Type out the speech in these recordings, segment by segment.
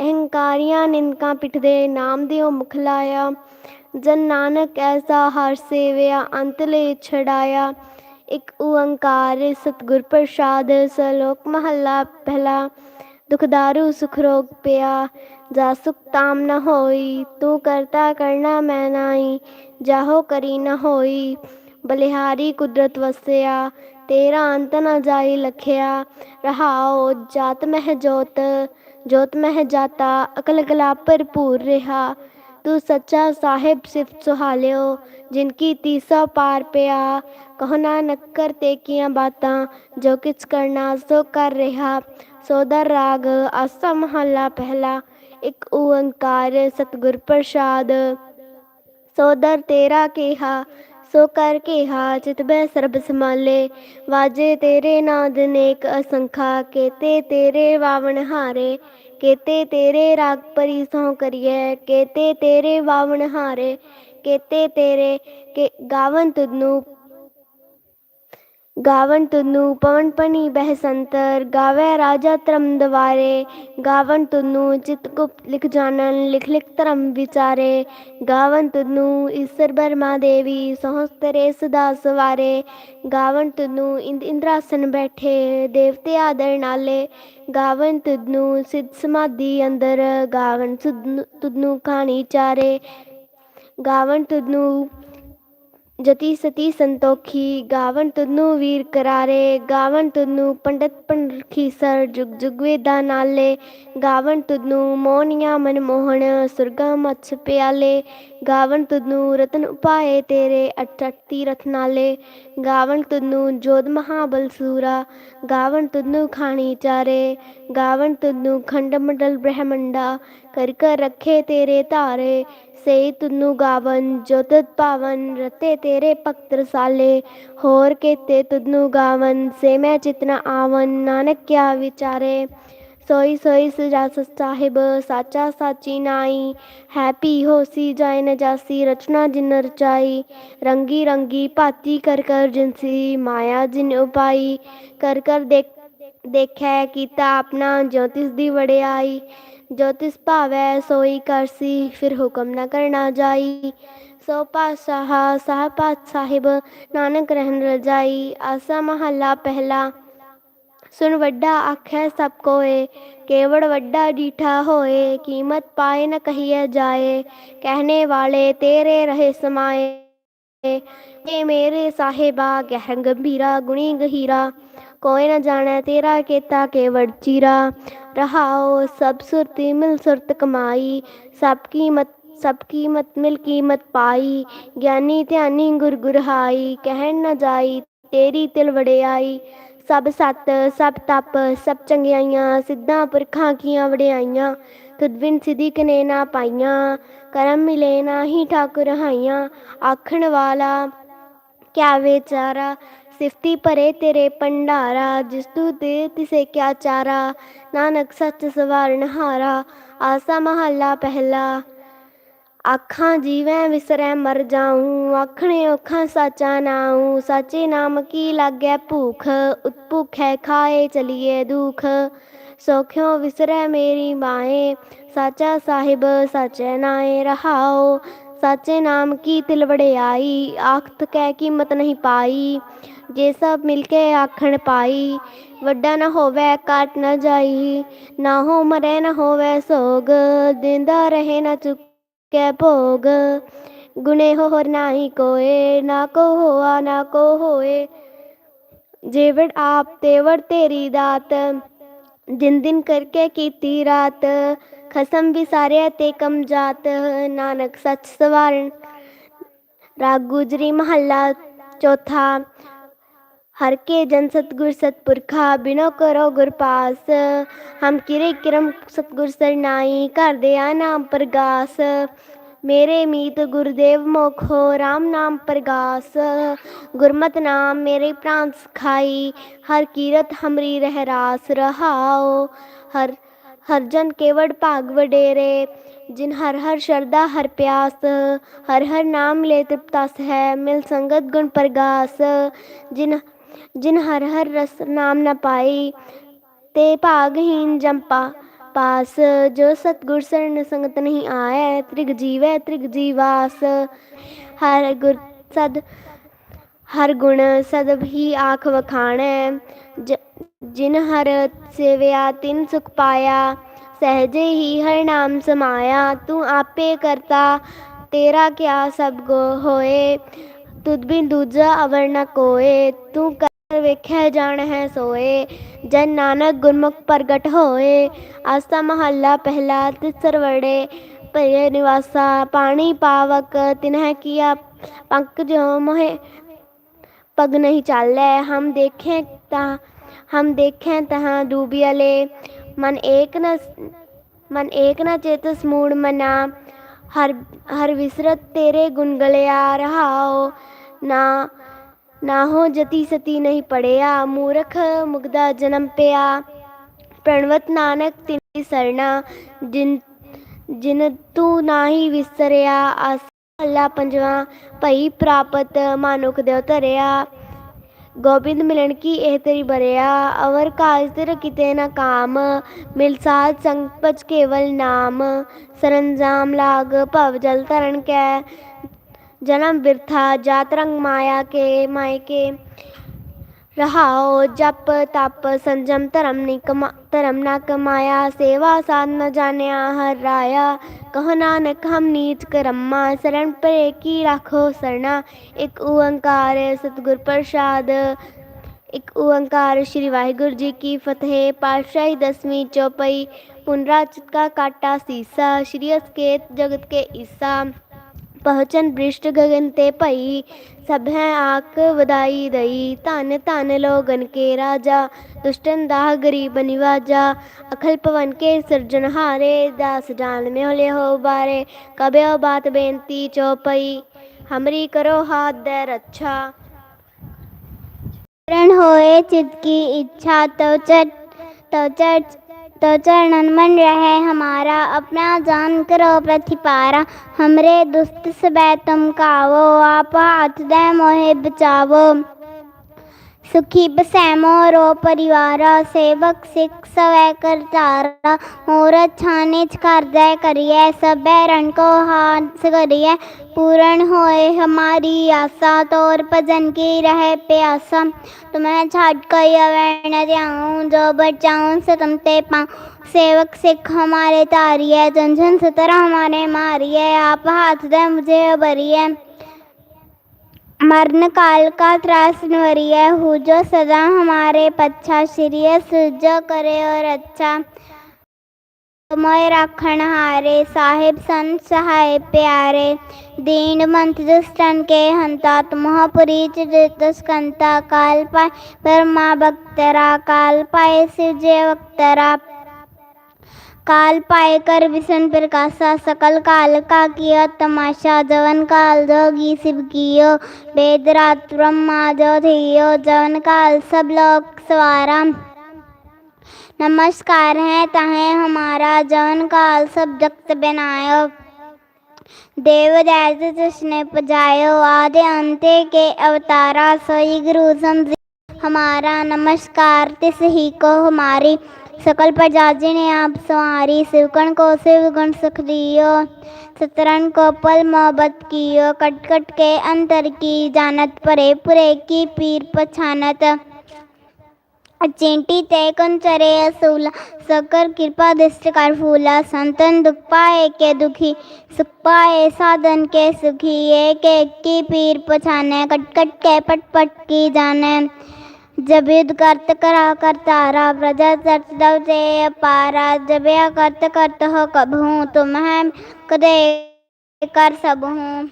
ਅਹੰਕਾਰੀਆਂ ਨਿੰਦਕਾਂ ਪਿੱਠਦੇ ਨਾਮ ਦਿਓ ਮੁਖ ਲਾਇਆ। ਜਨ ਨਾਨਕ ਐਸਾ ਹਰ ਸੇਵਿਆ, ਅੰਤ ਲੈ ਛੜਾਇਆ ਇਕ ਓੰਕਾਰ ਸਤਿਗੁਰ ਪ੍ਰਸਾਦ, ਸਲੋਕ ਮਹੱਲਾ ਪਹਿਲਾ। ਦੁਖਦਾਰੂ ਸੁਖ ਰੋਗ ਪਿਆ। ਜਾ ਸੁਖ ਤਾਮ ਨ ਹੋਈ, ਤੂੰ ਕਰਤਾ ਕਰਨਾ ਮੈਂ ਨਾਹੀ। ਜਾਹੋ ਕਰੀ ਨ ਹੋਈ, ਬਲਿਹਾਰੀ ਕੁਦਰਤ ਵਸਿਆ। ਤੇਰਾ ਅੰਤ ਨ ਜਾਈ ਲਖਿਆ। ਰਹਾਓ ਜਾਤ ਮਹਿ ਜੋਤ ਜੋਤ ਮਹਿ ਜਾਤਾ, ਅਕਲ ਗਲਾ ਭਰਪੂਰ ਰਿਹਾ। ਤੂੰ ਸੱਚਾ ਸਾਹਿਬ ਸਿਫਤ ਸੁਹਾਲਿਓ, ਜਿਨ ਕੀ ਤੀਸਾ ਪਾਰ ਪਿਆ। ਕਹੋ ਨਾਨਕ ਕਰਤੇ ਕੀਆਂ ਬਾਤਾਂ, ਜੋ ਕਿਛ ਕਰਨਾ ਸੋ ਕਰ ਰਿਹਾ। ਸੋਦਰ ਰਾਗ ਆਸਾ ਮਹੱਲਾ ਪਹਿਲਾ, ਇੱਕ ਓੰਕਾਰ ਸਤਿਗੁਰ ਪ੍ਰਸਾਦ। ਸੋਦਰ ਤੇਰਾ ਕਿਹਾ ਸੋ ਕਰ ਕਿਹਾ ਚਿਤ ਬੈ ਸਰਬ ਸਮਾਲੇ ਵਾਜੇ ਤੇਰੇ ਨਾਦ ਨੇਕ ਅਸੰਖਾ, ਕੇਤੇ ਤੇਰੇ ਵਾਵਣ ਹਾਰੇ। ਕੇਤੇ ਤੇਰੇ ਰਾਗ ਪਰੀ ਸੋ ਕਰੀਏ ਕੇਤੇ ਤੇਰੇ ਵਾਵਣ ਹਾਰੇ। ਕੇਤੇ ਤੇਰੇ ਕੇ ਗਾਵਨ ਤੁਧਨੂੰ ਗਾਵਨ ਤੁਨੂੰ ਪਵਨ ਪਣੀ ਬਹਿ ਸੰਤਰ ਗਾਵੇ ਰਾਜਾ ਧਰਮ ਦਵਾਰੇ, ਗਾਵਨ ਤੁਨੂੰ ਚਿਤ ਗੁਪਤ ਲਿਖ ਜਾਣਨ, ਲਿਖ ਲਿਖ ਧਰਮ ਵਿਚਾਰੇ, ਗਾਵਨ ਤੁਨੂੰ ਈਸ਼ਰ ਬਰਮਾ ਦੇਵੀ, ਸਹਸਤਰੇ ਸਦਾ ਸਵਾਰੇ, ਗਾਵਨ ਤੁਨੂੰ ਇੰਦ ਇੰਦਰਾਸਨ ਬੈਠੇ, ਦੇਵਤੇ ਆਦਰ ਨਾਲੇ, ਗਾਵਨ ਤੁਨੂੰ ਸਿੱਧ ਸਮਾਧੀ ਅੰਦਰ, ਗਾਵਨ ਤੁਨੂੰ ਖਾਣੀ ਚਾਰੇ, ਗਾਵਨ ਤੁਨੂੰ ਜਤੀ ਸਤੀ ਸੰਤੋਖੀ, ਗਾਵਨ ਤੁਨੂੰ ਵੀਰ ਕਰਾਰੇ, ਗਾਵਨ ਤੁਨੂੰ ਪੰਡਤ ਪੰਡਰਖੀ ਸਰ ਜੁਗ ਜੁਗ ਵੇਦਾ ਨਾਲੇ, ਗਾਵਨ ਤੁਨੂੰ ਮੋਹਨੀਆਂ ਮਨਮੋਹਣ ਸੁਰਗਾ ਮੱਛ ਪਿਆਲੇ, ਗਾਵਨ ਤੁਨੂੰ ਰਤਨ ਉਪਾਏ ਤੇਰੇ, ਅਠ ਅਠ ਤੀਰਥ ਨਾਲੇ, ਗਾਵਨ ਤੁਨੂੰ ਜੋਧ ਮਹਾਬਲ ਸੂਰਾ, ਗਾਵਨ ਤੁਨੂੰ ਖਾਣੀ ਚਾਰੇ, ਗਾਵਨ ਤੁਨੂੰ ਖੰਡ ਮੰਡਲ ਬ੍ਰਹਮੰਡਾ, ਕਰ ਕਰ ਰੱਖੇ ਤੇਰੇ ਧਾਰੇ ਸੇ ਤੁਨੂ ਗਾਵਨ ਜੋ ਪਾਵਨ, ਰਤੇ ਤੇਰੇ ਭਗਤ ਰਸਾਲੇ ਹੋਰ ਕੇਤੇ ਤੁਨੂੰ ਗਾਵਨ, ਸੇ ਮੈਂ ਚਿਤਨਾ ਆਵਨ, ਨਾਨਕ ਕਿਆ ਵਿਚਾਰੇ। ਸੋਈ ਸੋਈ ਸਜਾ ਸਾਹਿਬ, ਸਾਚਾ ਸਾਚੀ ਨਾਈ। ਹੈਪੀ ਹੋਸੀ ਜਾਇ ਨ ਰਚਨਾ ਜਿਨ ਰਚਾਈ। ਰੰਗੀ ਰੰਗੀ ਭਾਤੀ ਕਰ ਕਰ ਜਿਨਸੀ, ਮਾਇਆ ਜਿਨ ਉਪਾਈ। ਕਰ ਕਰ ਦੇਖ, ਦੇਖੈ ਕੀਤਾ ਆਪਣਾ ਜੋਤਿਸ ਦੀ ਵੜਿਆਈ ਜੋ ਤਿਸ ਭਾਵੈ, ਸੋਈ ਕਰਸੀ ਫਿਰ ਹੁਕਮ ਨਾ ਕਰਨਾ ਜਾਈ। ਸੋ ਪਾਤਸ਼ਾਹ, ਸਾਹ ਪਾਤ ਸਾਹਿਬ, ਨਾਨਕ ਰਹਿਣ ਰਜਾਈ। ਆਸਾ ਮਹੱਲਾ ਪਹਿਲਾ। ਸੁਣ ਵੱਡਾ ਆਖੈ ਸਭ ਕੋਏ, ਕੇਵੜ ਵੱਡਾ ਡੀਠਾ ਹੋਏ। ਕੀਮਤ ਪਾਏ ਨ ਕਹੀਏ ਜਾਏ, ਕਹਿਣੇ ਵਾਲੇ ਤੇਰੇ ਰਹੇ ਸਮਾਏ। ਏ ਮੇਰੇ ਸਾਹਿਬਾ ਗਹਿ ਗੰਭੀਰਾ, ਗੁਣੀ ਗਹੀਰਾ। ਕੋਈ ਨ ਜਾਣੈ ਤੇਰਾ ਕੀਤਾ ਕੇਵੜ ਚੀਰਾ। ਰਹਾਓ, ਸਭ ਸੁਰਤੀ ਮਿਲ ਸੁਰਤ ਕਮਾਈ, ਸਭ ਕੀਮਤ ਸਭ ਕੀਮਤ ਮਿਲ ਕੀਮਤ ਪਾਈ। ਗਿਆਨੀ ਧਿਆਨੀ ਗੁਰ ਗੁਰਹਾਈ, ਕਹਿਣ ਨ ਜਾਈ ਤੇਰੀ ਤਿਲ ਵੜਿਆਈ ਸਭ ਸਤ, ਸਭ ਤਪ, ਸਭ ਚੰਗਿਆਈਆਂ, ਸਿੱਧਾਂ ਪੁਰਖਾਂ ਕੀਆਂ ਵੜਿਆਈਆਂ ਤੁਧ ਸਿਧੀ ਕਨੇ ਨਾ ਪਾਈਆਂ, ਕਰਮ ਮਿਲੇ ਨਾਹੀ ਠਾਕੁਰ ਹਾਈਆਂ। ਆਖਣ ਵਾਲਾ, ਕਿਆ ਵਿਚਾਰਾ ਸਿਫਤੀ ਭਰੇ ਤੇਰੇ ਪੰਡਾਰਾ ਜਿਸ ਤੂ ਦੇ ਤਿਸੇ ਕਿਆ ਚਾਰਾ ਨਾਨਕ ਸੱਚ ਸਵਾਰਨ ਹਾਰਾ ਆਸਾ ਮਹੱਲਾ ਪਹਿਲਾ ਆਖਾਂ ਜੀਵੈ ਵਿਸਰੈ ਮਰ ਜਾਉ ਆਖਣੇ ਔਖਾਂ ਸਾਚਾ ਨਾਉ ਸਾਚੇ ਨਾਮ ਕੀ ਲਾਗੈ ਭੂਖ ਉਤਪੁਖੈ ਖਾਏ ਚਲੀਏ ਦੁਖ ਸੋਖਿਓ ਵਿਸਰੈ ਮੇਰੀ ਮਾਏ ਸਾਚਾ ਸਾਹਿਬ ਸਾਚੈ ਨਾਏ ਰਹਾਓ ਸਾਚੇ ਨਾਮ ਕੀ ਤਿਲ ਵੜਿਆਈ ਆਖਤ ਕਹਿ ਕੀਮਤ ਨਹੀਂ ਪਾਈ ਜੇ ਸਭ ਮਿਲ ਕੇ ਆਖਣ ਪਾਈ, ਵੱਡਾ ਨਾ ਹੋਵੇ ਕਾਟ ਨਾ ਜਾਈ। ਨਾ ਹੋ ਮਰੇ, ਨਾ ਹੋਵੇ ਸੋਗ, ਦਿੰਦਾ ਰਹੇ ਨਾ ਚੁੱਕੇ ਭੋਗ। ਗੁਨੇ ਹੋਰ ਨਾਹੀ ਕੋਏ, ਨਾ ਕੋ ਹੋਆ, ਨਾ ਕੋ ਹੋਏ। ਜੇਵੜ ਆਪ ਤੇਵੜ ਤੇਰੀ ਦਾਤ ਦਿਨ ਦਿਨ ਕਰਕੇ ਕੀਤੀ ਰਾਤ। ਖਸਮ ਵੀ ਵਿਸਾਰਿਆ ਤੇ ਕਮ ਜਾਤ, ਨਾਨਕ ਸੱਚ ਸਵਾਰਨ। ਰਾਗ ਗੁਜਰੀ ਮਹੱਲਾ ਚੌਥਾ। ਹਰ ਕੇ ਜਨ ਸਤਗੁਰ ਸਤਪੁਰਖਾ ਬਿਨੋ ਕਰੋ ਗੁਰ ਪਾਸ ਹਮ ਕਿਰੇ ਕਿਰਮ ਸਤਗੁਰ ਸਰਨਾਈ ਕਰਦੇ ਆ ਨਾਮ ਪ੍ਰਗਾਸ ਮੇਰੇ ਮੀਤ ਗੁਰਦੇਵ ਮੋਖੋ RAM ਨਾਮ ਪ੍ਰਗਾਸ ਗੁਰਮਤਿ ਨਾਮ ਮੇਰੇ ਪ੍ਰਾਨ ਸਖਾਈ ਹਰ ਕੀਰਤ ਹਮਰੀ ਰਹਿ ਰਾਸ ਰਹਾਓ ਹਰ ਹਰ ਜਨ ਕੇਵੜ ਭਾਗ ਵਡੇਰੇ ਜਿਨ ਹਰ ਹਰ ਸ਼ਰਦਾ ਹਰ ਪਿਆਸ ਹਰ ਹਰ ਨਾਮ ਲੈ ਤ੍ਰਿਪਤਸ ਹੈ ਮਿਲ ਸੰਗਤ ਗੁਣ ਪ੍ਰਗਾਸ ਜਿਨ ਜਿਨ ਹਰ ਹਰ ਰਸ ਨਾਮ ਨਾ ਪਾਈ ਤੇ ਭਾਗਹੀਨ ਜੰਪਾ। ਪਾਸ ਜੋ ਸਤਗੁਰ ਸਰਨ ਸੰਗਤ ਨਹੀਂ ਆਏ, ਤ੍ਰਿਗ ਜੀਵੈ, ਤ੍ਰਿਗ ਜੀਵਾਸ। ਹਰ ਗੁਰ ਸਦ, ਹਰ ਗੁਣ ਸਦਬ ਹੀ ਆਖ ਵਖਾਣੈ। ਜ- ਜਿਨ ਹਰ ਸੇਵਿਆ, ਤਿਨ ਸੁਖ ਪਾਇਆ। ਸਹਜੇ ਹੀ ਹਰ ਨਾਮ ਸਮਾਇਆ। ਤੂੰ ਆਪੇ ਕਰਤਾ, ਤੇਰਾ ਕਿਆ ਸਭ ਗੋ ਹੋਏ। ਤੁਧ ਬਿਨ ਦੂਜਾ ਅਵਰ ਨ ਕੋਏ, ਤੂੰ ਕਰ ਵੇਖੈ ਜਾਣ ਹੈ ਸੋਏ, ਜਨ ਨਾਨਕ ਗੁਰਮੁਖ ਪ੍ਰਗਟ ਹੋਏ, ਆਸਾ ਮਹੱਲਾ ਪਹਿਲਾ ਤਿਸਰ ਵੜੇ, ਭਏ ਨਿਵਾਸਾ ਪਾਣੀ ਪਾਵਕ ਤਿਨਹਿ ਕੀਆ ਪੰਕ ਜੋ ਮੋਹੇ, ਪਗ ਨਹੀਂ ਚਾਲੈ, ਹਮ ਦੇਖੇ ਤਾਂ, ਹਮ ਦੇਖੇ ਤਹਾਂ ਡੂਬਿਆਲੇ ਮਨ ਏਕ ਨ ਮਨ ਏਕ ਨ ਚੇਤਸ ਮੂੜ ਮਨਾ, ਹਰ ਹਰ ਵਿਸਰਤ ਤੇਰੇ ਗੁਣ ਗਲਿਆ ਰਹਾਓ ਨਾ ਨਾ ਹੋ ਜਤੀ ਸਤੀ ਨਹੀਂ ਪੜਿਆ, ਮੂਰਖ ਮੁਗਦਾ ਜਨਮ ਪਿਆ। ਪ੍ਰਣਵਤ ਨਾਨਕ ਤਿੰਦੀ ਸਰਣਾ, ਜਿਨ ਜਿਨ ਤੂੰ ਨਾਹੀ ਵਿਸਰਿਆ, ਆਸ ਅੱਲਾ ਪੰਜਵਾ ਭਈ ਪ੍ਰਾਪਤ ਮਾਨੁਖ ਦੇ ਉਤਰਿਆ ਗੋਬਿੰਦ ਮਿਲਣ ਕੀ ਇਹ ਤੇਰੀ ਬਰਿਆ? ਅਵਰ ਕਾਜ ਤੇਰ ਕਿਤੇ ਨਾ ਕਾਮ, ਮਿਲ ਸਾਥ ਸੰਗ ਪਚ ਕੇਵਲ ਨਾਮ। ਸਰੰਜਾਮ ਲਾਗ ਭਵ ਜਲ ਤਰਨ ਕੈ ਜਨਮ ਬਿਰਥਾ ਜਾਤ ਰੰਗ ਮਾਇਆ ਕੇ ਮਾਇ ਕੇ ਰਹਾਓ ਜਪ ਤਪ ਸੰਜਮ ਧਰਮ ਨਿ ਕਮਾ ਧਰਮ ਨਾ ਕਮਾਇਆ ਸੇਵਾ ਸਾਧ ਨ ਜਾਣਿਆ ਹਰ ਰਾਇਆ ਕਹ ਨਾਨਕ ਹਮ ਨੀਚ ਕਰਮਾ ਸ਼ਰਨ ਪਰੇ ਕੀ ਰਾਖੋ ਸਰਣਾ ਇੱਕ ਓੰਕਾਰ ਸਤਿਗੁਰ ਪ੍ਰਸਾਦ ਇੱਕ ਓੰਕਾਰ ਸ਼੍ਰੀ ਵਾਹਿਗੁਰੂ ਜੀ ਕੀ ਫਤਿਹ ਪਾਤਸ਼ਾਹੀ ਦਸਵੀਂ ਚੌਪਈ ਪੁਨਰਾਚਿਤ ਕਾ ਕਾਟਾ ਸੀਸਾ ਸ਼੍ਰੀ ਅਸਕੇਤ ਜਗਤ पहुँचन बृष्ट गगन ते पई सब हैं आक वदाई दई। तान तान लोगन के राजा। दुष्टन दाह गरीब निवाजा। अखल पवन के सृजन हारे। दास जान में होले हो बारे। कबे ओ बात बेनती चौपई। हमरी करो हाथ दे रक्षा पूर्ण होए चित की इच्छा तो चट तो चट तो चरणन मन रहे हमारा अपना जान करो प्रतिपारा हमरे दुष्ट सबे तुम कावो आप हाथ दे मोहे बचावो सुखी बसै मोरो परिवारा, सेवक सिख सवै करतारा मोर छाने कर दे करिए सबे रण को हाथ करिए पूर्ण होए हमारी आशा तोर भजन की रहे प्यासा। तुम्हें छाट कई अवर्ण जाऊँ, जो बचाऊं से तुम ते पाऊँ। सेवक सिख हमारे तारिए जन सतर हमारे मारिए आप हाथ दे मुझे बरिए मरण काल का त्रास निवरिय हो जो सदा हमारे पच्छा श्रीय सुजो करे और अच्छा मोय राखण हारे साहिब संत सहाय प्यारे दीन मंत दुष्टन के हंता तुमह पुरी स्कंता काल पाए परमा भक्तरा काल पाए सिजे वक्तरा काल पाए कर विसन प्रकाशा, सकल काल का किया तमाशा, जवन काल जोगी शिव कियो, वेद रात ब्रह्मा जो धियो, जवन काल सब लोग सवारा नमस्कार है तहे हमारा, जवन काल सब जगत बनायो। देव दैत जिसने पजायो, आदि अंते के अवतारा, सोई गुरु समझी हमारा। नमस्कार, तिस ही को हमारी। सकल प्रजाति ने आप सवारी शिवकण को शिव गुण सुख दियो। सतरन को पल मोहब्बत कियो। कट कट के अंतर की जानत परे, पुरे की पीर पछानत। चिंटी ते कंचरे असूला, सकर कृपा दृष्टि कर फूला। संतन दुख पाए के दुखी, सुख पाए साधन के सुखी। एक एक की पीर पछाने, कटकट कट के पट पट की जाने। जब युद्ध करत करा कर तारा प्रजा चर्च दव से पारा। जब करत करत हो हूँ तुम कदे कर सब हूँ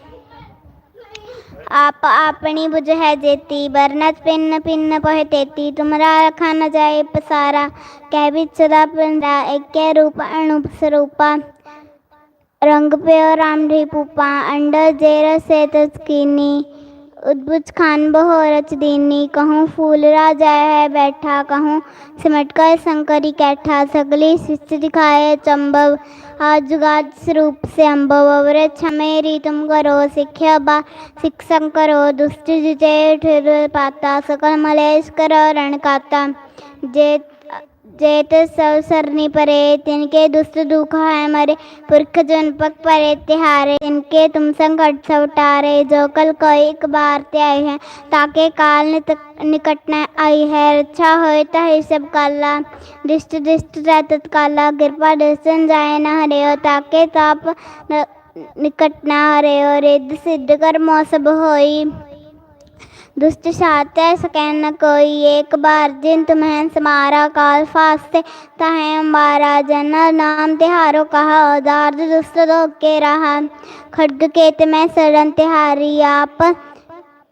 आप अपनी बुझ है जेती बरनत पिन्न पिन्न पह तेती। तुमरा रखा न जाए पसारा, कह भी सदा पिंडा। एक रूप अणुप स्वरूपा रंग पे राम ढी अंडर जेर से तस्कीनी उद्भुज खान बहोरच दीनी कहूँ फूल राजा है बैठा कहूँ सिमट कर शंकरी कैठा सगली शिष्य दिखाए चंबव आज जुगाद स्वरूप से अम्बव अवरच मेरी तुम करो सिख्या बा शिक्षण करो दुष्ट जिजय ठिर पाता सकल मलेश करो रण काता जे चेत सब सरनी परे, तिनके दुष्ट दुख है मरे। पुरख जन पक परे, तिहारे, तिनके तुम संकट सब टारे। जो कल कोई एक बार ते आए हैं, ताके काल निकट न आई है। रक्षा होए तहे सब काला। दृष्ट दृष्ट रहत काला कृपा दर्शन जाए न हरे हो ताके ताप निकट न हरे हो रिद्ध सिद्ध कर्मो सब होई। दुष्ट सात्य सकैन न कोई एक बार जिन तुम्हें समारा काल फास्ते तहे अम्बारा जन नाम तिहारो कहा दार्द दुष्ट लोग के रहा खड्ग केत में शरण तिहारी आप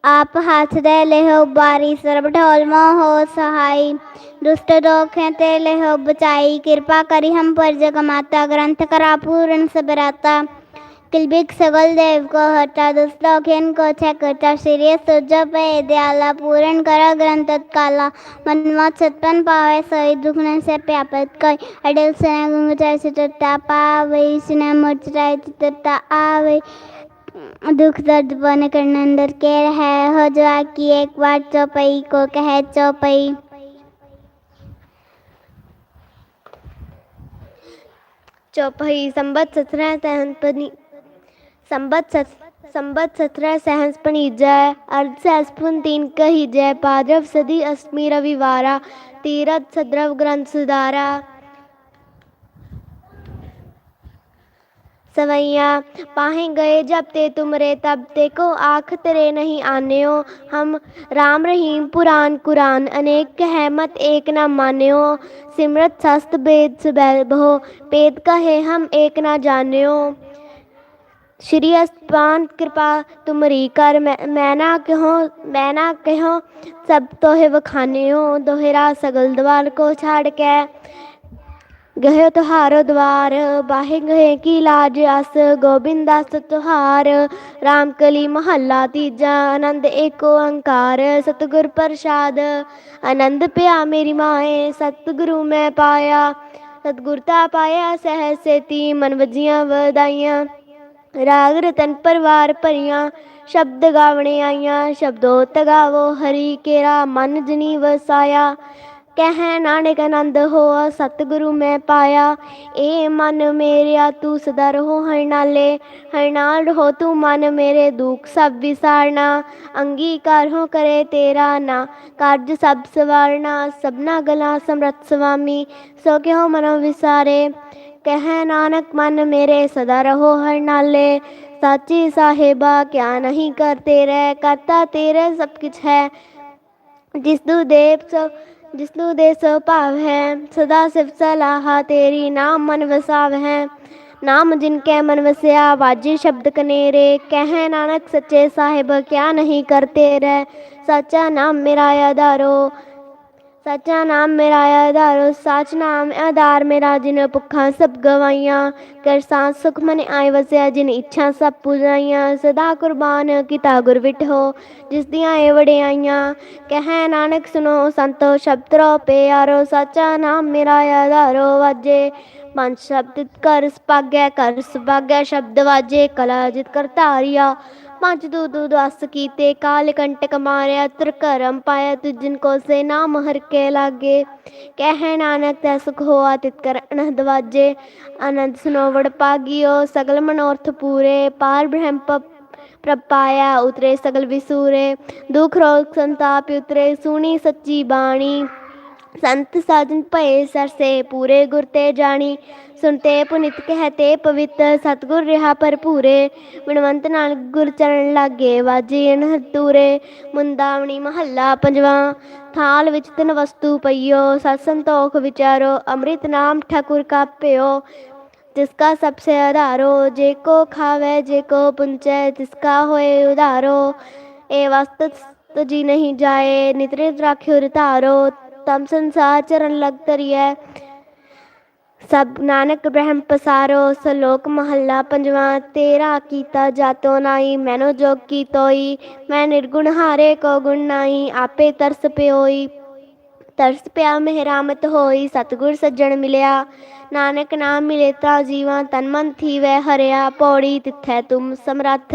आप हाथ दे ले हो बारी सर्व ढोल मोह हो सहाई दुष्ट दोख हैं ते ले हो बचाई कृपा करी हम पर जग माता ग्रंथ करा पूर्ण सबराता किलबिक सगल देव को हटा दुष्लोखेन को छे करता। श्री सुज पे दयाला पूर्ण कर, ग्रंथ काला। मनवा छतपन पावे सोई दुख न से प्यापत कोई। अडल सने गुंग चाय चितता पावे सने मर्च चाय चितता आवे। दुख दर्द बन कर नंदर के है, हो जा की एक बार चौपई को कहे, चौपई। चौपही संबत सत्रह सहनपनी संबत संबत सत्रह सहस्पनी जय, अर्ध सहस्पुन तीन कही जय, पाद्रव सदी अष्टमी रविवारा तीरथ सद्रव ग्रंथ सुधारा। सवैया, पाहे गए जब ते तुमरे, तब ते को आख तेरे नहीं आन्यो हम राम रहीम पुराण कुरान, अनेक कह मत एक न मान्यो सिमरत शस्त वेद सुबह पेद कहे हम एक न जान्यो श्री ਸ਼੍ਰੀ ਅਸਪਾਨ ਕਿਰਪਾ ਤੁਮਰੀ ਕਰ। ਮੈਂ ਨਾ ਕਹੋ, ਮੈਂ ਨਾ ਕਹੋ, ਸਭ ਤੋਹੇ ਵਖਾਨਿਓ ਦੋਹਰਾ ਸਗਲ ਦਵਾਰ ਕੋ ਛਾੜ ਕੇ। ਗਹਿ ਤੁਹਾਰੋ ਦਵਾਰ, ਬਾਹੇ ਗਏ ਕੀ ਲਾਜ, ਅਸ ਗੋਬਿੰਦਾਸ ਤੁਹਾਰ। ਰਾਮ ਕਲੀ ਮਹੱਲਾ ਤੀਜਾ, ਆਨੰਦ ਏਕੋ ਓੰਕਾਰ ਸਤਗੁਰ ਪ੍ਰਸਾਦ, ਆਨੰਦ ਪਿਆ ਮੇਰੀ ਮਾਏ, ਸਤਗੁਰੂ ਮੈਂ ਪਾਇਆ। ਸਤਗੁਰਤਾ ਪਾਇਆ ਸਹਿ ਸੇਤੀ, ਮਨ ਵਜੀਆਂ ਵਧਾਈਆਂ। ਰਾਗ ਰਤਨ ਪਰਵਾਰ ਭਰੀਆਂ, ਸ਼ਬਦ ਗਾਵਣੇ ਆਈਆਂ, ਸ਼ਬਦੋ ਤਗਾਵੋ ਹਰੀ ਕੇਰਾ ਮਨ ਜਨੀ ਵਸਾਇਆ। ਕਹਿ ਨਾਨਕ ਆਨੰਦ ਹੋਆ, ਸਤਿਗੁਰੂ ਮੈਂ ਪਾਇਆ। ਏ ਮਨ ਮੇਰਿਆ, ਤੂੰ ਸਦਾ ਰਹੋ ਹਰ ਨਾਲੇ ਹਰ ਨਾਲ ਰਹੋ ਤੂੰ ਮਨ ਮੇਰੇ, ਦੁੱਖ ਸਭ ਵਿਸਾਰਨਾ। ਅੰਗੀਕਾਰ ਹੋ ਕਰੇ ਤੇਰਾ ਨਾ। ਕਾਰਜ ਸਭ ਸਵਾਰਨਾ। ਸਭਨਾ ਗਲਾ ਸਮਰਥ ਸੁਆਮੀ ਸੋ ਕਿਉ ਮਨੋ ਵਿਸਾਰੇ? ਕਹਿ ਨਾਨਕ ਮਨ ਮੇਰੇ ਸਦਾ ਰਹੋ ਹਰ ਨਾਲੇ ਸਾਚੀ ਸਾਹਿਬਾ ਕਿਆ ਨਹੀਂ ਕਰਤੇ ਰਹਿ ਕਰਤਾ ਤੇਰੇ ਸਭ ਕੁਛ ਹੈ ਜਿਸ ਨੂੰ ਦੇਵ ਸੋ ਜਿਸ ਨੂੰ ਦੇ ਸੋ ਭਾਵ ਹੈ ਸਦਾ ਸਿਫ ਸਲਾਹਾ ਤੇਰੀ ਨਾਮ ਮਨ ਵਸਾਵ ਹੈ ਨਾਮ ਜਿਨ ਕੈ ਮਨ ਵਸਿਆ ਵਾਜੇ ਸ਼ਬਦ ਕਨੇਰੇ ਕਹਿ ਨਾਨਕ ਸੱਚੇ ਸਾਹਿਬ ਕਿਆ ਨਹੀਂ ਕਰਤੇ ਰਹਿ ਸੱਚਾ ਨਾਮ ਮੇਰਾ ਆਧਾਰੋ ਸੱਚਾ ਨਾਮ ਮੇਰਾ ਆਧਾਰੋ ਸੱਚ ਨਾਮ ਆਧਾਰ ਮੇਰਾ ਜਿਨ ਭੁੱਖਾਂ ਸਭ ਗਵਾਈਆਂ ਕਰ ਸਾਂ ਸੁਖ ਮਨ ਆਏ ਵਸਿਆ, ਜਿਨ ਇੱਛਾ ਸਭ ਪੁਜਾਈਆਂ, ਸਦਾ ਕੁਰਬਾਨ ਕੀਤਾ ਗੁਰ ਵਿਠੋ, ਜਿਸ ਦੀਆਂ ਏ ਵਡਿਆਈਆਂ, ਕਹਿ ਨਾਨਕ ਸੁਨੋ ਸੰਤੋ, ਸ਼ਬਦ ਰੋ ਪਿਆਰੋ, ਸੱਚਾ ਨਾਮ ਮੇਰਾ ਆਧਾਰੋ ਵਾਜੇ, ਪੰਜ ਸ਼ਬਦ ਕਰ ਸੁਭਾਗੈ ਕਰ ਸੁਭਾਗੈ, ਸ਼ਬਦ ਵਾਜੇ, ਕਲਾ ਜਿਤ ਕਰ ਧਾਰਿਆ ਪੰਜ ਦੂ ਦੂ ਦਸ ਕੀਤੇ, ਕਾਲ ਕੰਟਕ ਮਾਰਿਆ, ਤੁਰ ਕਰਮ ਪਾਇਆ ਤੁਜਨ ਕੋ ਸੇ ਨਾਮ ਹਰ ਕੇ ਲਾਗੇ। ਕਹਿ ਨਾਨਕ, ਤੈ ਸੁਖ ਹੋਆ, ਤਿਤ ਕਰ ਅਨਹਦ ਵਾਜੇ। ਆਨੰਦ ਸੁਨੋਵੜ ਪਾਗਿਓ, ਸਗਲ ਮਨੋਰਥ ਪੂਰੇ। ਪਾਰ ਬ੍ਰਹਮ ਪ੍ਰਪਾਇਆ, ਉਤਰੇ ਸਗਲ ਵਿਸੂਰੇ। ਦੁਖ ਰੋਗ ਸੰਤਾਪ ਉਤਰੇ, ਸੁਣੀ ਸੱਚੀ ਬਾਣੀ। ਸੰਤ ਸਾਜਨ ਭਏ ਸਰਸੇ ਪੂਰੇ ਗੁਰ ਤੇ ਜਾਣੀ ਸੁਨਤੇ ਪੁਨਿਤ ਕਹਤੇ ਪਵਿੱਤ ਸਤਗੁਰ ਰਹਾ ਭਰਪੂਰੇ ਬਿਨਵੰਤ ਨਾਨਕ ਗੁਰ ਚਰਨ ਲਾਗੇ ਵਾਜੇ ਅਨਹਦ ਤੂਰੇ ਮੁੰਦਾਵਣੀ ਮਹੱਲਾ ਪੰਜਵਾ ਥਾਲ ਵਿੱਚ ਤਿਨ ਵਸਤੂ ਪਈਓ ਸਤ ਸੰਤੋਖ ਵਿਚਾਰੋ ਅੰਮ੍ਰਿਤ ਨਾਮ ਠਾਕੁਰ ਕਾ ਪਿਓ जिसका सबसे आधारो जेको खावे जेको पुंचे तिसका होए उधारो ए वास्तव जी नहीं जाए नित्रित राख्यो रितारो ਤਮ ਸੰਸਾਰ ਚਰਨ ਲਗ ਧਰੀਐ। ਸਭ ਨਾਨਕ ਬ੍ਰਹਮ ਪਸਾਰੋ, ਸਲੋਕ ਮਹੱਲਾ ਪੰਜਵਾਂ, ਤੇਰਾ ਕੀਤਾ ਜਾਤੋ ਨਾਈ ਮੈਨੋ ਜੋਗ ਕੀ ਤੋਈ, ਮੈਂ ਨਿਰਗੁਣ ਹਾਰੇ ਕੋ ਗੁਣ ਨਾਈ ਆਪੇ ਤਰਸ ਪਿਓਈ। ਤਰਸ ਪਿਆ ਮਹਿਰਾਮਤ ਹੋਈ, ਸਤਗੁਰ ਸੱਜਣ ਮਿਲਿਆ। नानक नाम मिले ता जीवा तन मन थी वह हरिया पौड़ी तिथे तुम समरथ।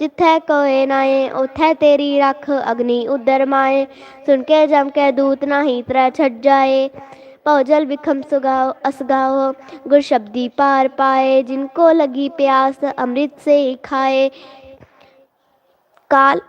जिथे कोए नाए, उथे तेरी रख अग्नि उदर माए। सुनके जमके दूत नाही त्रै छट जाए। पौजल विखम सुगाओ, असगाओ। गुर शब्दी पार पाए, जिनको लगी प्यास अमृत से खाए। काल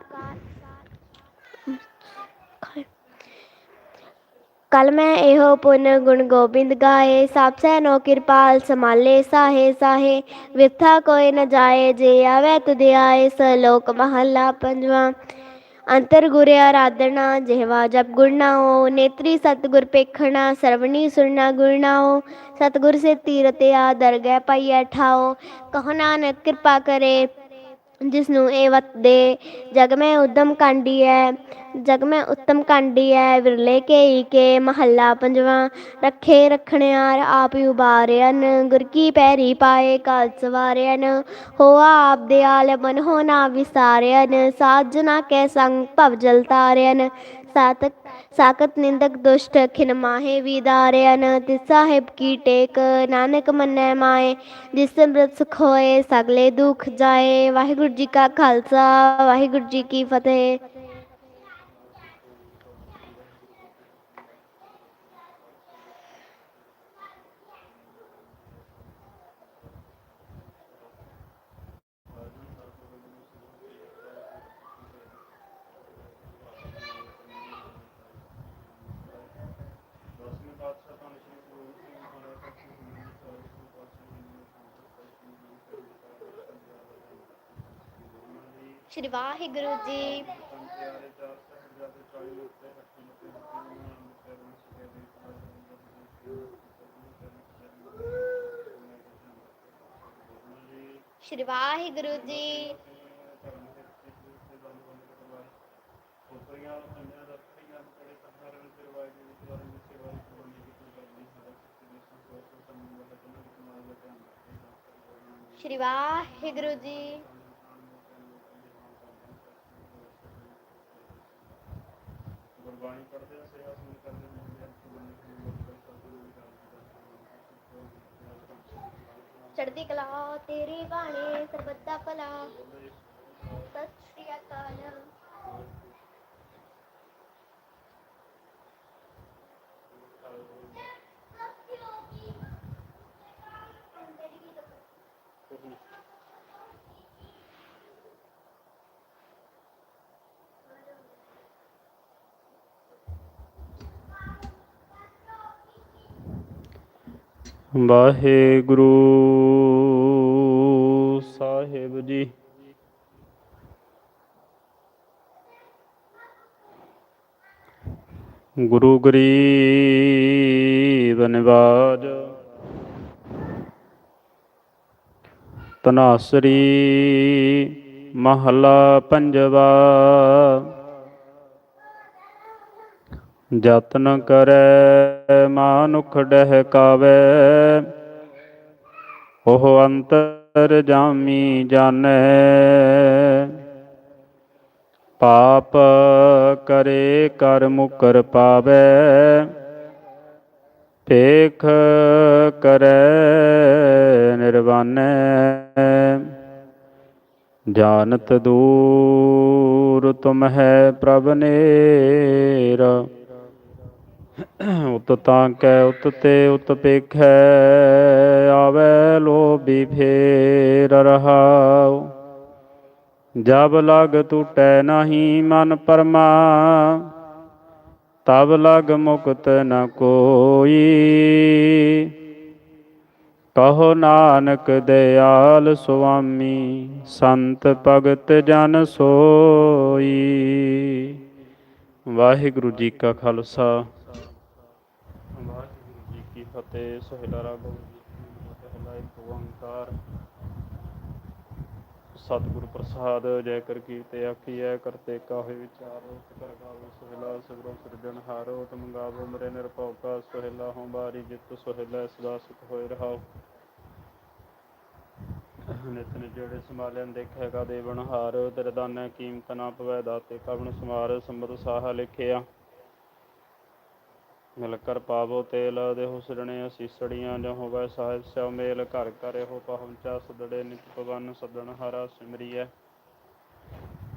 ਕਲ ਮੈਂ ਇਹੋ ਪੁਨ ਗੁਣ ਗੋਬਿੰਦ ਗਾਏ ਸਾਪ ਸੈਨੋ ਕਿਰਪਾਲ ਸਮਾਲੇ ਸਾਹੇ ਸਾਹੇ ਵਿਥਾ ਕੋਈ ਨ ਜਾਏ, ਜੇ ਆਵੇ ਤੁਧ ਆਏ, ਸਲੋਕ ਮਹਲਾ ਪੰਜਵਾਂ। ਅੰਤਰ ਗੁਰ ਆਰਾਧਨਾ, ਜਿਹਵਾ ਜਪ ਗੁਰ ਨਾਉ, ਨੇਤਰੀ ਸਤਿਗੁਰ ਪੇਖਣਾ, ਸਰਵਣੀ ਸੁਰਨਾ ਗੁਣ ਨਾਉ, ਸਤਿਗੁਰ ਸੇ ਤੀਰਤ ਆ, ਦਰਗਹਿ ਪਾਈਐ ਠਾਓ ਕਹੋ ਨਾਨਕ ਕਿਰਪਾ ਕਰੇ ਜਿਸ ਨੂੰ ਇਹ ਵਤ ਦੇ, ਜਗ ਮੈਂ ਉਦਮ ਕਾਂਡੀ ਹੈ ਜਗ ਮੈਂ ਉਤਮ ਕਾਂਡੀ ਹੈ ਵਿਰਲੇ ਕੇ ਕੇ ਮਹੱਲਾ ਪੰਜਵਾਂ, ਰੱਖੇ ਰਖਣਿਆਰ ਆਪ ਹੀ ਉਬਾਰਿਆਨ ਗੁਰ ਕੀ ਪੈਰੀ ਪਾਏ ਕਾਲ ਸਵਾਰਿਆਨ ਹੋਆ ਆਪ ਦੇ ਆਲਮਨ ਹੋ ਨਾ ਵਿਸਾਰਿਆਨ ਸਾਜਨਾ ਕੈ ਸੰਗ ਭਵ ਜਲ ਤਾਰਿਆਨ ਸਾਤਕ ਸਾਕਤ ਨਿੰਦਕ ਦੁਸ਼ਟ ਖਿਨ ਮਾਹੇ ਵਿਦਾਰਿਆਨ, ਤਿਸ ਸਾਹਿਬ ਕੀ ਟੇਕ ਨਾਨਕ ਮੰਨੈ ਮਾਏ, ਜਿਸ ਅੰਮ੍ਰਿਤ ਸੁਖ ਹੋਏ ਸਗਲੇ ਦੁਖ ਜਾਏ। ਵਾਹਿਗੁਰੂ ਜੀ ਕਾ ਖਾਲਸਾ, ਵਾਹਿਗੁਰੂ ਜੀ ਕੀ ਫਤਿਹ। ਸ਼੍ਰੀ ਵਾਹਿਗੁਰੂ ਜੀ। ਸ਼੍ਰੀ ਵਾਹਿਗੁਰੂ ਜੀ। ਸ਼੍ਰੀ ਵਾਹਿਗੁਰੂ ਜੀ ਗੁਰਬਾਣੀ ਪੜ੍ਹਦੇ ਆ ਸੇਵਾ ਸੁਣ ਕਰਦੇ ਨੇ ਚੜ੍ਹਦੀ ਕਲਾ ਤੇਰੀ ਬਾਣੀ ਸਰਬੱਤ ਦਾ ਭਲਾ। ਸਤਿ ਸ਼੍ਰੀ ਅਕਾਲ। ਵਾਹਿਗੁਰੂ ਸਾਹਿਬ ਜੀ। ਗੁਰੂ ਗਰੀਬ ਨਿਵਾਜ ਤਨਾਸਰੀ ਮਹਲਾ ਪੰਜਵਾ ਜਤਨ ਕਰੈ, ਮਾਨੁਖ ਡਹਿਕਾਵੇ। ਉਹ ਅੰਤਰ ਜਾਮੀ ਜਾਣੈ। ਪਾਪ ਕਰੇ ਕਰ ਮੁਕਰ ਪਾਵੇ। ਭੇਖ ਕਰੈ ਨਿਰਵਾਨੈ ਜਾਣਤ ਦੂਰ ਤੁਮ ਹੈ ਪ੍ਰਭ ਨੇਰ। ਉਤ ਤਾਂ ਕੈ ਉਤ ਤੇ ਉਤ ਪੇਖੈ, ਆਵੈ ਲੋਭੀ ਫੇਰ ਰਹਾਉ। ਜਬ ਲਗ ਟੂਟੈ ਨਹੀਂ ਮਨ ਪਰਮਾ, ਤਬ ਲਗ ਮੁਕਤ ਨ ਕੋਈ। ਕਹੋ ਨਾਨਕ ਦਿਆਲ ਸੁਆਮੀ, ਸੰਤ ਭਗਤ ਜਨ ਸੋਈ। ਵਾਹਿਗੁਰੂ ਜੀ ਕਾ ਖਾਲਸਾ। ਫਤਿਹ ਸੋਹਿਲਾ ਰਾਗੋ ਪਹਿਲਾ ਇੱਕ ਓੰਕਾਰ। ਸਤਿਗੁਰ ਪ੍ਰਸਾਦ ਜੈ ਕਰ ਕੀਰਤੇ ਆਖੀਐ ਕਰਤੇ ਕਾਹੇ ਵਿਚਾਰ ਕਰ ਗਾਵੇ ਸੋਹਿਲਾ, ਸਗਰੋ ਸਿਰਜਣ ਹਾਰੋ ਤੁਮ ਗਾਵੋ ਮਰੇ ਨਿਰਭਉ ਕਾ ਸੋਹਿਲਾ, ਹਉ ਬਾਰੀ ਜਿਤ ਸੋਹਿਲਾ ਸਦਾ ਸੁਖ ਹੋਇ ਰਹਾਉ। ਨਿਤ ਜਿਹੜੇ ਸਮਾਲਿਆਂ ਦੇਖੇਗਾ ਦੇਵਨ ਹਾਰ, ਤੇਰੇ ਦਾਨੈ ਕੀਮਤ ਨਾ ਪਵੈ, ਦਾਤੇ ਕਵਣ ਸਮਾਰ, ਸੰਬਤ ਸਾਹਾ ਲਿਖਿਆ। ਮਿਲ ਕਰ ਪਾਵੋ ਤੇਲ ਦੇਹੁ ਸਿਰਣੇ ਅਸੀਸੜੀਆਂ ਜੋ ਹੋਵੇ ਸਾਹਿਬ ਸਿਉ ਮੇਲ, ਘਰ ਘਰੇ ਹੋ ਪਹੁੰਚਾ ਸਦੜੇ, ਨਿਤ ਪਵਨ ਸਦਣ ਹਰਾ ਸਿਮਰੀਐ।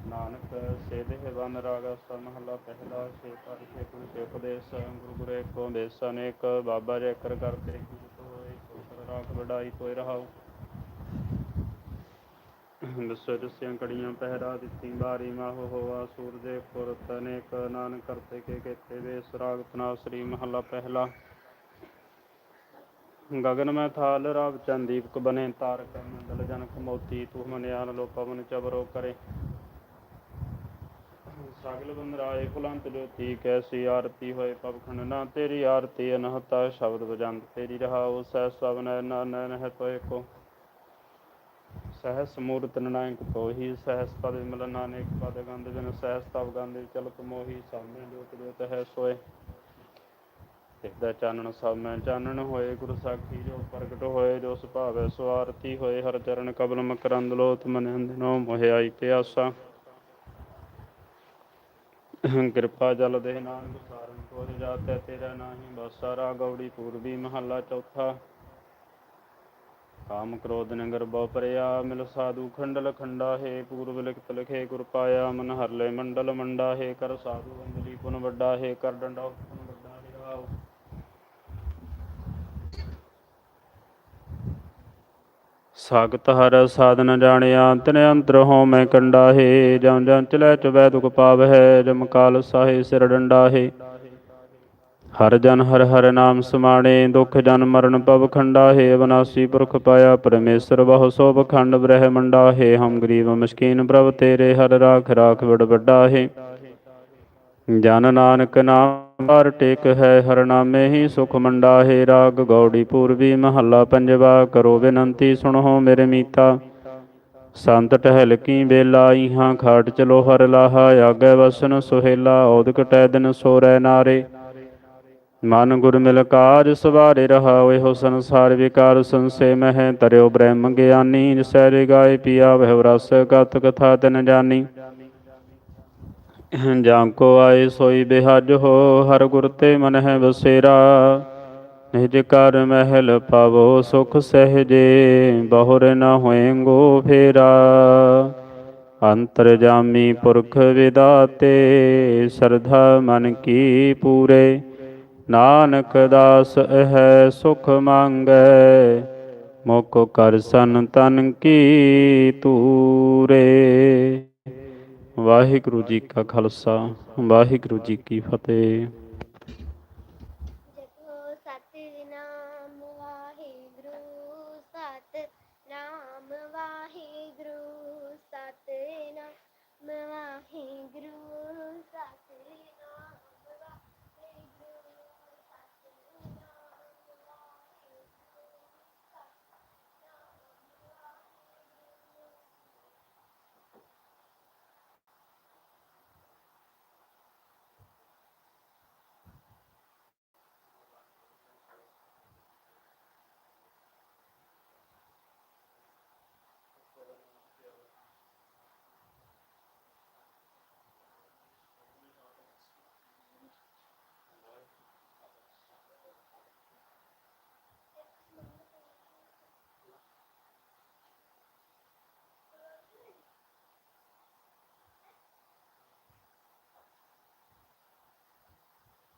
ਨਾਨਕ ਸੇ ਦੇਹ ਬਨ ਰਾਗ ਮਹਲਾ ਪਹਿਲਾ ਸੇ ਪਰ ਸੇ ਗੁਰ ਸੇ ਉਪਦੇਸ, ਗੁਰੂ ਗੁਰੇ ਕੋ ਦੇਸ ਅਨੇਕ ਬਾਬਾ ਜੈ ਕਰ ਕਰਤੇ ਕੀਤ ਹੋਏ ਸੋ ਕਰ ਵਡਾਈ ਤੋਇ ਰਹਾਉ। ਵਿਸੋ ਜੁਸਿਆਂ ਕੜੀਆਂ ਪਹਿਰਾ ਦਿੱਤੀ ਬਾਰੀ ਮਾਹ ਹੋਵਾ ਸੂਰਜੇ ਖੁਰਤ ਅਨੇਕ ਨਾਨ ਕਰਤੇ ਕੇ ਕੇਤੇ ਵੇ, ਸਰਾਗ ਤਨਾ ਸ੍ਰੀ ਮਹੱਲਾ ਪਹਿਲਾ। ਗਗਨ ਮੈਂ ਥਾਲ, ਰਾਵ ਚੰਦੀਪਕ ਬਨੇ, ਤਾਰਕ ਮੰਡਲ ਜਨਕ ਮੋਤੀ, ਤੂੰ ਮਨਿਆਨ ਲੋਪਾ ਚਬਰੋ ਕਰੇ। ਸਾਗਲ ਬੰਦਰਾਏ ਕੁਲੰਤ ਜੋਤੀ, ਕੈਸੀ ਆਰਤੀ ਹੋਏ ਪਵਖੰਡ ਨਾ ਤੇਰੀ ਆਰਤੀ ਅਨਹਤਾ ਸ਼ਬਦ ਵਜੰਤ, ਤੇਰੀ ਰਹਾਉ ਸਹਿ ਸਵਨ ਨਨ ਹੈ ਤੋਏ ਕੋ। ਸਹਸ ਮੂਰਤ ਨਨਾਇਕ ਤੋਹੀ, ਸਹਸ ਪਦ ਵਿਮਲ ਨਾਨਕ ਪਦ ਗੰਧ ਜਨ ਸਹਸ, ਤਵ ਗੰਧ ਚਲਤ ਮੋਹੀ ਸਾਮੇ ਜੋਤ ਜੋਤ ਹੈ ਸੋਏ। ਤਿਸਦਾ ਚਾਨਣ, ਸਭ ਮੈਂ ਚਾਨਣ ਹੋਏ, ਗੁਰ ਸਾਖੀ ਜੋ ਪ੍ਰਗਟ ਹੋਏ, ਜੋ ਸੁਭਾਵੈ ਸਵਾਰਤੀ ਹੋਏ, ਹਰ ਚਰਨ ਕਬਲ ਮਕਰੰਦ ਲੋਤ ਮਨ ਅੰਦਨੋ ਮੋਹਿ ਆਈ ਪਿਆਸਾ। ਕਿਰਪਾ ਜਲ ਦੇ ਨਾਨਕ ਸਾਰਨ ਕੋਜ ਜਾਤੈ ਤੇਰਾ ਨਾਹੀ ਬਸਾਰਾ ਗੌੜੀ ਪੂਰਬੀ ਮਹੱਲਾ ਚੌਥਾ। ਕਾਮ ਕ੍ਰੋਧ ਨਗਰ ਬਹੁ ਪਰਿਆ, ਮਿਲ ਸਾਧੂ ਖੰਡਲ ਖੰਡਾ ਹੈ, ਪੂਰਬ ਲਿਖਤ ਲਿਖੇ ਗੁਰ ਪਾਇਆ, ਮਨ ਹਰਲੇ ਮੰਡਲ ਮੰਡਾ ਹੈ, ਕਰ ਸਾਧੂ ਅੰਜਲੀ ਪੁਨ ਵੱਡਾ ਹੈ, ਕਰ ਡੰਡਾ ਪੁਨ ਵੱਡਾ ਰਿਹਾਉ ਸਾਗਤ ਹਰ ਸਾਧਨ ਜਾਣਿਆ, ਤਨ ਅੰਤਰ ਹੋ ਮੈਂ ਕੰਡਾ ਹੈ ਜਮ ਜਮ ਚਲੈ ਚਵੈ ਦੁਖ ਪਾਵ ਹੈ ਜਮ ਕਾਲ ਸਾਹੇ ਸਿਰ ਡੰਡਾ ਹੈ। ਹਰ ਜਨ ਹਰ ਹਰ ਨਾਮ ਸਮਾਣੇ, ਦੁਖ ਜਨ ਮਰਨ ਪਵ ਖੰਡਾ, ਹੈ ਅਬਨਾਸੀ ਪੁਰਖ ਪਾਇਆ ਪਰਮੇਸ਼ਰ, ਬਹੁ ਸੋ ਬਖੰਡ ਬ੍ਰਹਮੰਡਾ ਹੈ ਹਮ ਗਰੀਬ ਮਸਕੀਨ ਪ੍ਰਭ ਤੇਰੇ ਹਰ ਰਾਖ ਰਾਖ ਵਡ ਵੱਡਾ, ਹੈ। ਜਨ ਨਾਨਕ ਨਾਮ ਹਰ ਟੇਕ ਹੈ, ਹਰ ਨਾਮੇ ਹੀ ਸੁਖ ਮੰਡਾ, ਹੈ ਰਾਗ ਗੌੜੀ ਪੂਰਬੀ ਮਹੱਲਾ ਪੰਜਵਾ, ਕਰੋ ਬੇਨੰਤੀ ਸੁਣੋ ਮੇਰੇ ਮੀਤਾ। ਸੰਤ ਟਹਿਲ ਕੀ ਬੇਲਾ ਇਹਾਂ ਖਾਟ ਚਲੋ ਹਰ ਲਾਹਾ, ਆਗੇ ਵਸਨ ਸੁਹੇਲਾ ਔਦਕ ਟੈ ਦਿਨ ਸੋਰੈ ਨਾਰੇ। ਮਨ ਗੁਰ ਮਿਲ ਕਾਜ ਸਵਾਰੇ ਰਹਾ ਇਹੋ ਸੰਸਾਰ ਵਿਕਾਰ ਸੰਸੇ ਮਹਿ, ਤਰਿਓ ਬ੍ਰਹਮ ਗਿਆਨੀ, ਜਿਸੈ ਰੇ ਗਾਏ ਪੀਆ ਵਹਿ ਰਸ ਕਤ ਕਥਾ ਤਨ ਜਾਨੀ। ਜਾਂ ਕੋ ਆਏ ਸੋਈ ਬਿਹਜ ਹੋ, ਹਰ ਗੁਰ ਤੇ ਮਨ ਹੈ ਬਸੇਰਾ। ਨਿਜ ਕਰ ਮਹਿਲ ਪਾਵੋ ਸੁਖ ਸਹਜੇ, ਬਹੁਰ ਨ ਹੋਏਂਗੋ ਫੇਰਾ। ਅੰਤਰ ਜਾਮੀ ਪੁਰਖ ਵਿਦਾਤੇ, ਸਰਧਾ ਮਨ ਕੀ ਪੂਰੇ। ਨਾਨਕ ਦਾਸ ਹੈ ਸੁਖ ਮੰਗੈ, ਮੁਖ ਕਰ ਸਨ ਤਨ ਕੀ ਤੂਰੇ। ਵਾਹਿਗੁਰੂ ਜੀ ਕਾ ਖਾਲਸਾ, ਵਾਹਿਗੁਰੂ ਜੀ ਕੀ ਫਤਿਹ।